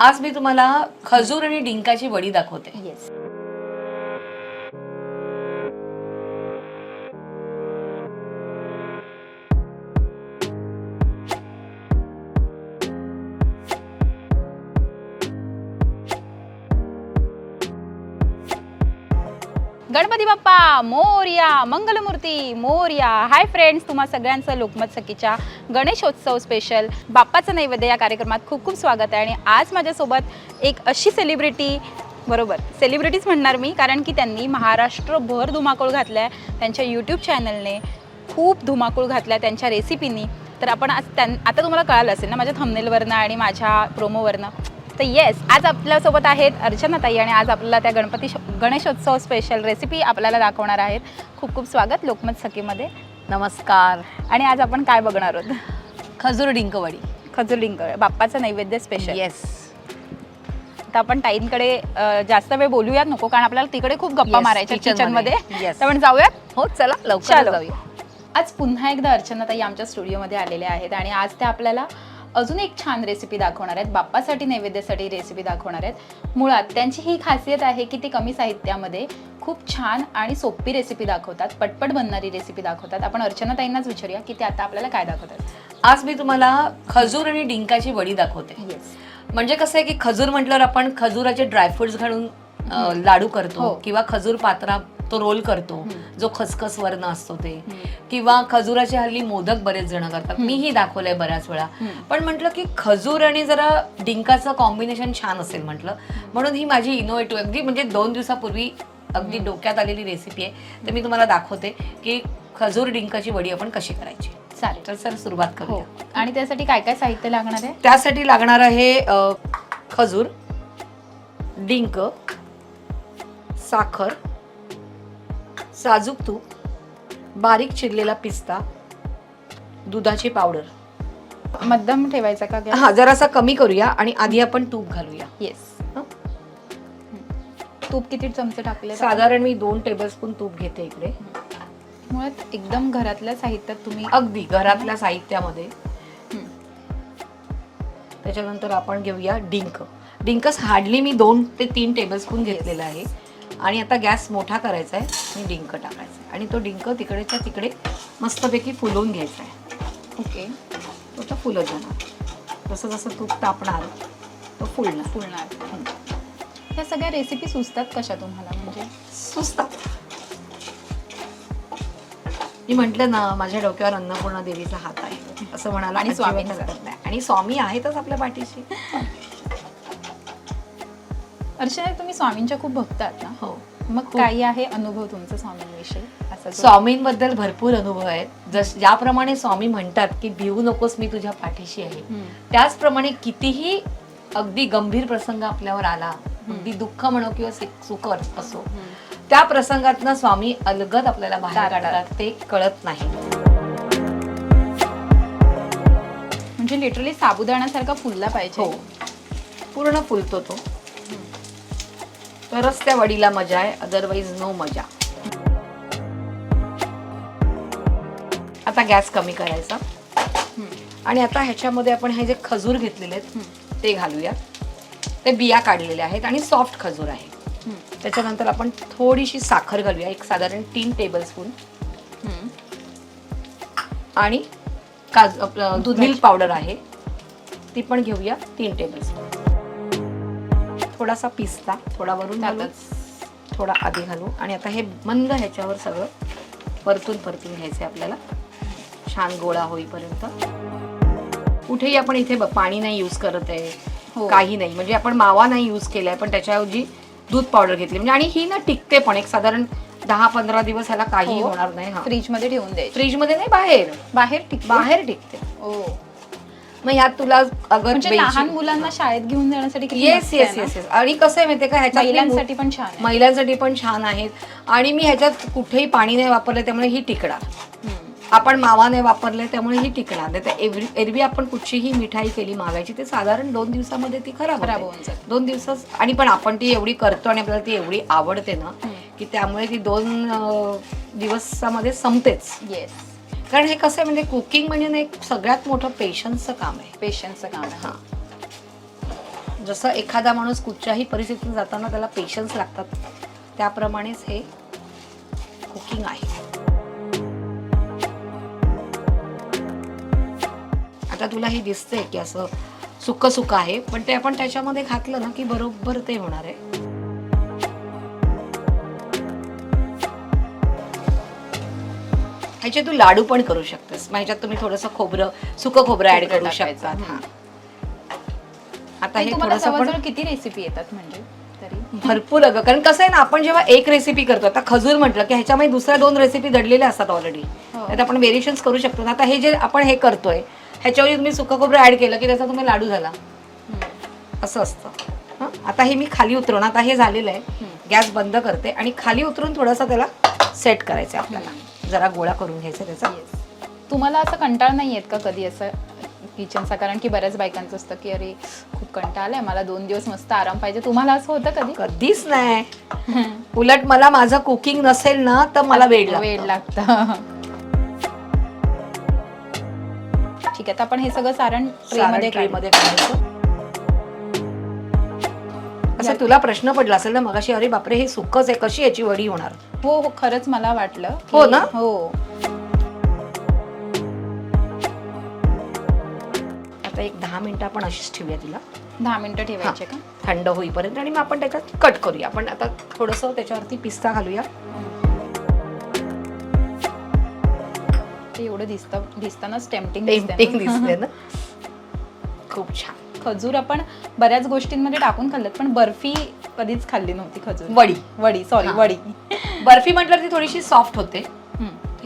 आज मी तुम्हाला खजूर आणि डिंकाची वडी दाखवते. Yes Ganpati Bappa Morya Mangalmurti Morya. Hi friends तुम्हा सगळ्यांचं लोकमत सखीच्या गणेशोत्सव स्पेशल बाप्पाचं नैवेद्य या कार्यक्रमात खूप खूप स्वागत आहे. आणि आज माझ्यासोबत एक अशी सेलिब्रिटी बरोबर सेलिब्रिटीज म्हणणार मी कारण की त्यांनी महाराष्ट्रभर धुमाकूळ घातला आहे त्यांच्या यूट्यूब चॅनलने खूप धुमाकूळ घातला आहे त्यांच्या रेसिपीनी तर आपण आज त्यां आता तुम्हाला कळालं असेल ना माझ्या थंबनेलवरनं आणि माझ्या प्रोमोवरनं तर येस आज आपल्यासोबत आहेत अर्चनाताई आणि आज आपल्याला त्या गणपती गणेशोत्सव स्पेशल रेसिपी आपल्याला दाखवणार आहेत. खूप खूप स्वागत लोकमत सखीमध्ये. नमस्कार. आणि आज आपण काय बघणार आहोत? खजूर डिंक वडी खजूर डिंक बाप्पाचं नैवेद्य स्पेशल येस तर आपण ताईंकडे जास्त वेळ बोलूयात नको कारण आपल्याला तिकडे खूप गप्पा मारायच्या kitchen किचनमध्ये मध्ये. Yes. तर आपण जाऊयात? हो चला लवकर. जाऊया. आज पुन्हा एकदा अर्चनाताई आमच्या स्टुडिओमध्ये आलेल्या आहेत आणि आज त्या आपल्याला अजून एक छान रेसिपी दाखवणार आहेत. बाप्पासाठी नैवेद्यासाठी रेसिपी दाखवणार आहेत. मुळात त्यांची ही खासियत आहे की ते कमी साहित्यामध्ये खूप छान आणि सोपी रेसिपी दाखवतात. पटपट बनणारी रेसिपी दाखवतात. आपण अर्चनाताईंनाच विचारूया की ते आता आपल्याला काय दाखवतात. आज मी तुम्हाला खजूर आणि डिंकाची वडी दाखवते. म्हणजे कसं आहे की खजूर म्हटल्यावर आपण खजूराचे ड्रायफ्रुट्स घालून लाडू करतो हो. किंवा खजूर पात्रा तो रोल करतो. जो खसखस वर्ण असतो ते. किंवा खजुराचे हल्ली मोदक बरेच जण करतात. मीही दाखवलंय बऱ्याच वेळा. पण म्हटलं की खजूर आणि जरा डिंकाचं कॉम्बिनेशन छान असेल म्हटलं. म्हणून ही माझी इनोव्हेटिव्ह अगदी म्हणजे दोन दिवसापूर्वी अगदी डोक्यात आलेली रेसिपी आहे. तर मी तुम्हाला दाखवते की खजूर डिंकाची वडी आपण कशी करायची. चालेल. तर सर सुरुवात हो. करूया. आणि त्यासाठी काय काय साहित्य लागणार आहे? त्यासाठी लागणार आहे खजूर डिंक साखर साजूक तूप बारीक चिरलेला पिस्ता दुधाची पावडर. मध्यम ठेवायचा का गॅस? हा जरासा कमी करूया आणि आधी आपण तूप घालूया. येस? तूप किती चमचे टाकले? साधारण मी दोन टेबलस्पून तूप घेते इकडे. मुळात एकदम घरातल्या साहित्यात तुम्ही अगदी घरातल्या साहित्यामध्ये. त्याच्यानंतर आपण घेऊया डिंक. डिंकस हार्डली मी दोन ते तीन टेबलस्पून घेतलेला आहे. आणि आता गॅस मोठा करायचा आहे. मी डिंक टाकायचा आहे. आणि तो डिंक तिकडेच्या तिकडे मस्तपैकी फुलवून घ्यायचा आहे. ओके. तो आता फुलत जाणार. जसं जसं तूप तापणार तो फुलणार. फुलणार. ह्या सगळ्या रेसिपी सुचतात कशा तुम्हाला? म्हणजे? सुचतात मी म्हंटल ना माझ्या डोक्यावर अन्नपूर्णा देवीचा हात आहे. असं म्हणाला आणि नाही. आणि स्वामी आहेतच आपल्या पाठीशी. अर्चना तुम्ही स्वामींच्या खूप भक्त आहात ना? हो. मग. काही आहे अनुभव तुमचा स्वामींविषयी? असं स्वामींबद्दल भरपूर अनुभव आहेत. जस ज्याप्रमाणे स्वामी म्हणतात की भिवू नकोस मी तुझ्या पाठीशी आहे. त्याचप्रमाणे कितीही अगदी गंभीर प्रसंग आपल्यावर आला अगदी दुःख म्हणो किंवा सुख असो. त्या प्रसंगातनं स्वामी अलगद आपल्याला बाहेर काढतात. काढतात. ते कळत नाही. म्हणजे लिटरली साबुदाण्यासारखा फुलला पाहिजे. हो. पूर्ण फुलतो तो. तरच त्या वडीला मजा आहे अदरवाईज नो मजा आता गॅस कमी करायचा हं. आणि आता ह्याच्यामध्ये आपण हे जे खजूर घेतलेले आहेत. ते घालूया ते बिया काढलेल्या आहेत आणि सॉफ्ट खजूर आहे हं. त्याच्यानंतर आपण थोडीशी साखर घालूया एक साधारण तीन टेबलस्पून. आणि काजू आपलं दुधाची. मिल्क पावडर आहे ती पण घेऊया तीन टेबलस्पून थोडासा पिस्ता थोडा वरून घालू. थोडा आधी घालू आणि आता हे मंद ह्याच्यावर सगळं परतून परतून घ्यायचं आपल्याला. छान गोळा होईपर्यंत. कुठेही आपण इथे ब- पाणी नाही यूज करत आहे. हो. काही नाही. म्हणजे आपण मावा नाही यूज केलाय पण त्याच्याऐवजी दूध पावडर घेतली. म्हणजे आणि ही ना टिकते पण. एक साधारण दहा पंधरा दिवस ह्याला काही हो. होणार नाही. हा. फ्रीजमध्ये ठेवून द्यायची. फ्रीजमध्ये नाही बाहेर. बाहेर टिक बाहेर टिकते. ओ मग ह्यात तुला अगर म्हणजे लहान मुलांना शाळेत घेऊन जाण्यासाठी किती येस मस्त येस ना? येस येस आणि कसं आहे माहितीये का ह्याच्यात मी महिलांसाठी पण छान आहे. महिलांसाठी पण छान आहेत आणि मी ह्याच्यात कुठेही पाणी नाही वापरलं त्यामुळे ही टिकणार. आपण मावा नाही वापरले त्यामुळे ही टिकणार नाही तर एरवी एरवी आपण कुठचीही मिठाई केली मागायची ते साधारण दोन दिवसामध्ये ती खराब खराब होते. होऊन जाते. दोन दिवसाच आणि पण आपण ती एवढी करतो आणि आपल्याला ती एवढी आवडते ना. की त्यामुळे ती दोन अं, दिवसामध्ये संपतेच येस कारण हे कसं आहे म्हणजे कुकिंग म्हणजे ना एक सगळ्यात मोठं पेशन्सचं काम आहे. पेशन्सचं काम आहे हा. जसं एखादा माणूस कुठच्याही परिस्थितीतून जाताना त्याला पेशन्स लागतात. त्याप्रमाणेच हे कुकिंग आहे. आता तुला हे दिसतंय की असं सुक्क सुक्क आहे पण ते आपण त्याच्यामध्ये घातलं ना की बरोबर ते होणार आहे. ह्याचे तू लाडू पण करू शकतेस. मग ह्याच्यात तुम्ही थोडंसं खोबरं सुकं खोबरं ऍड खोबरं करू टाकायचं. शकतात हा. आता हे तुम्हाला थोडंसं पण जवळजवळ किती रेसिपी येतात म्हणजे? तरी? भरपूर अगं. कारण कसं आहे ना आपण जेव्हा एक रेसिपी करतो आता खजूर म्हटलं की ह्याच्यामध्ये दुसऱ्या दोन रेसिपी दडलेल्या असतात ऑलरेडी हो. त्यात आपण व्हेरिएशन्स करू शकतो. आता हे जे आपण हे करतोय ह्याच्यावर तुम्ही सुकं खोबरं ऍड केलं की त्याचा तुम्ही लाडू झाला. असं असतं. हं? आता हे मी खाली उतरवून आता हे झालेलं आहे. गॅस बंद करते आणि खाली उतरून थोडंसं त्याला सेट करायचं आहे आपल्याला. जरा गोळा करून घ्यायचा त्याचा. तुम्हाला असं कंटाळ नाही येत का कधी असं किचनचा कारण की बऱ्याच बायकांचं असतं की अरे खूप कंटाळ आलाय मला दोन दिवस मस्त आराम पाहिजे. तुम्हाला असं होतं कधी? कधीच नाही. उलट मला माझं कुकिंग नसेल ना तर मला वेळ वेळ लागतो. ठीक आहे तर आपण हे सगळं सारण ट्रेमध्ये ट्रे मध्ये काढायचं. असं तुला प्रश्न पडला असेल ना मगाशी अरे बापरे हे सुकच आहे कशी याची वडी होणार? हो हो खरंच मला वाटलं की- हो ना? हो. आता एक दहा मिनिटं आपण अशीच ठेवूया तिला. दहा मिनिटं ठेवायचे का? थंड होईपर्यंत आणि मग आपण त्याच्यात कट करूया. आपण आता थोडंसं त्याच्यावरती पिस्ता घालूया. ते एवढं दिसतं दिसतानाच टेम्पटिंग टेम्पटिंग दिसते ना? खूप छान. खजूर आपण बऱ्याच गोष्टींमध्ये टाकून खाल्लं पण बर्फी कधीच खाल्ली नव्हती खजूर वडी वडी सॉरी हा. वडी बर्फी म्हटलं ती थोडीशी सॉफ्ट होते.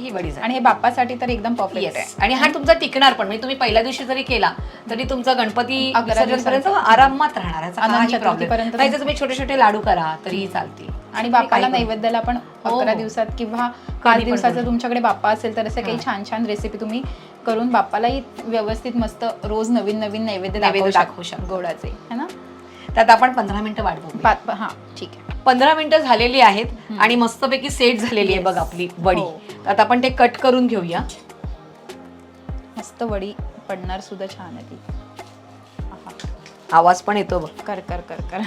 ही वडी आणि हे बाप्पासाठी तर एकदम परफेक्ट. आहे आणि हा तुमचा टिकणार पण म्हणजे तुम्ही पहिल्या दिवशी जरी केला तरी तुमचा गणपती दिवसांचा. आरामात राहणार तुम्ही छोटे छोटे लाडू करा तरीही चालतील आणि बाप्पाला पण. नैवेद्याला आपण हो, अकरा हो. दिवसात किंवा पाच पण दिवसाचा. तुमच्याकडे बाप्पा असेल तर असं काही. छान छान रेसिपी तुम्ही करून बाप्पालाही व्यवस्थित मस्त रोज नवीन नवीन नैवेद्य नैवेद्य दाखवू शकतो. गोडाचे है ना त्यात आपण पंधरा मिनिटं पाच हा ठीक आहे पंधरा मिनिटं झालेली आहेत आणि मस्तपैकी सेट झालेली आहे. बघ आपली वडी हो. तर आता आपण ते कट करून घेऊया. मस्त वडी पडणार सुद्धा छान आहे ती. आवाज पण येतो बघ. कर कर कर कर.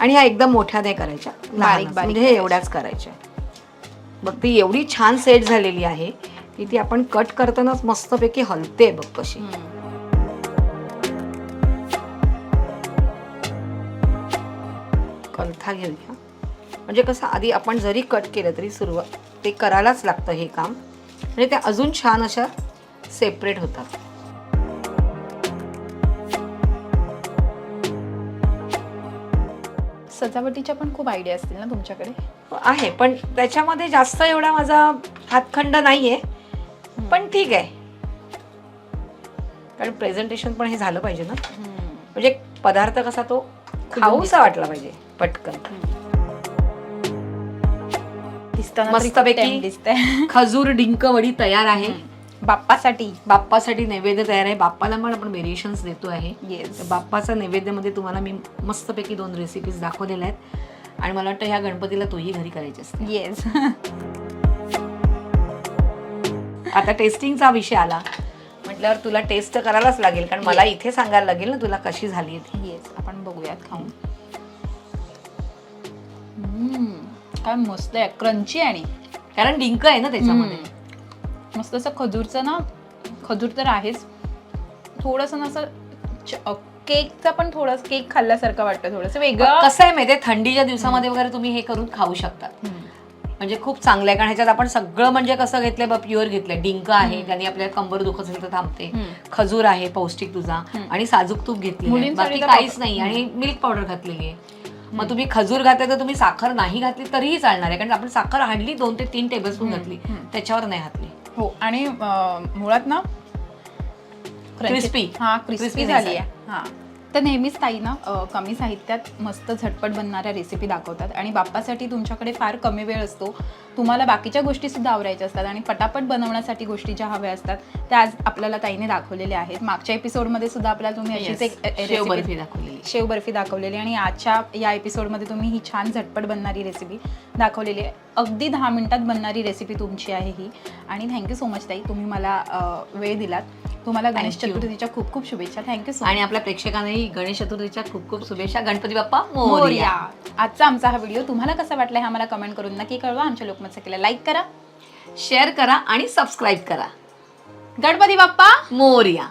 आणि ह्या एकदम मोठ्या नाही करायच्या. लहानच. बारीक म्हणजे हे एवढ्याच करायच्या. बघ ती एवढी छान सेट झालेली आहे की ती आपण कट करतानाच मस्तपैकी हलते बघ कशी. कलथा घेऊया. म्हणजे कसं आधी आपण जरी कट केलं तरी सुरुवात ते करायलाच लागतं हे काम. म्हणजे त्या अजून छान अशा सेपरेट होतात. सजावटीच्या पण खूप आयडिया असतील ना तुमच्याकडे? आहे पण त्याच्यामध्ये जास्त एवढा माझा हातखंड नाहीये. पण ठीक आहे. कारण प्रेझेंटेशन पण हे झालं पाहिजे ना. म्हणजे पदार्थ कसा तो खाऊसा. वाटला पाहिजे पटकन. दिसताना मस्तपैकी. दिसतंय. खजूर डिंक वडी तयार आहे. बाप्पासाठी. बाप्पासाठी नैवेद्य तयार आहे. बाप्पाला पण आपण व्हेरिएशन्स देतो आहे. येस तर बाप्पाचा नैवेद्यामध्ये तुम्हाला मी मस्तपैकी दोन रेसिपीज दाखवलेल्या आहेत. आणि मला वाटतं ह्या गणपतीला तोही घरी करायची असते येस आता टेस्टिंगचा विषय आला. म्हटल्यावर तुला टेस्ट करायलाच लागेल कारण मला इथे सांगायला लागेल ना तुला कशी झाली. येस आपण बघूयात खाऊन. काय मस्त आहे क्रंची आणि. कारण डिंक आहे ना त्याच्यामध्ये. मस्त असं खजूरचं ना खजूर तर आहेच. थोडस ना असं केकचा पण थोडस केक खाल्ल्यासारखं वाटतं थोडस. वेगळं. कसं आहे माहितीये थंडीच्या दिवसामध्ये वगैरे तुम्ही हे करून खाऊ शकता. म्हणजे खूप चांगलं आहे कारण ह्याच्यात आपण सगळं म्हणजे कसं घेतलंय बा प्युअर घेतलंय. डिंक आहे त्याने आपल्याला कंबर दुखत असेल तर थांबते. खजूर आहे पौष्टिक तुझा. आणि साजूक तूप घेतली बाकी काहीच नाही. आणि मिल्क पावडर घातलेली आहे. मग तुम्ही खजूर घातले तर तुम्ही साखर नाही घातली तरीही चालणार आहे कारण आपण साखर हार्डली दोन ते तीन टेबलस्पून. घातली. त्याच्यावर नाही घातली हो आणि अं, मुळात ना Crispy. हा क्रिस्पी Crispy झाली आहे हा तर नेहमीच ताई ना कमी साहित्यात मस्त झटपट बनणाऱ्या रेसिपी दाखवतात. आणि बाप्पासाठी तुमच्याकडे फार कमी वेळ असतो. तुम्हाला बाकीच्या गोष्टी सुद्धा आवरायच्या असतात आणि पटापट बनवण्यासाठी गोष्टी ज्या हव्या असतात त्या आज आपल्याला ताईने दाखवलेल्या आहेत. मागच्या एपिसोडमध्ये सुद्धा आपल्याला तुम्ही अशीच एक. शेव बर्फी दाखवलेली. शेव बर्फी दाखवलेली आणि आजच्या या एपिसोडमध्ये तुम्ही ही छान झटपट बनणारी रेसिपी दाखवलेली आहे. अगदी दहा मिनिटात बनणारी रेसिपी तुमची आहे ही. आणि थँक्यू सो मच ताई. तुम्ही मला वेळ दिलात. तुम्हाला गणेश Thank you. चतुर्थीच्या खूप खूप शुभेच्छा. थँक्यू सो आणि आपल्या प्रेक्षकांनाही गणेश चतुर्थीच्या खूप खूप शुभेच्छा. गणपती बाप्पा मोरया. मोरया. आजचा आमचा हा व्हिडिओ तुम्हाला कसा वाटला हे आम्हाला कमेंट करून नक्की कळवा. आमच्या लोकमत सखीला लाईक करा. शेअर करा आणि सबस्क्राईब करा. गणपती बाप्पा मोरया.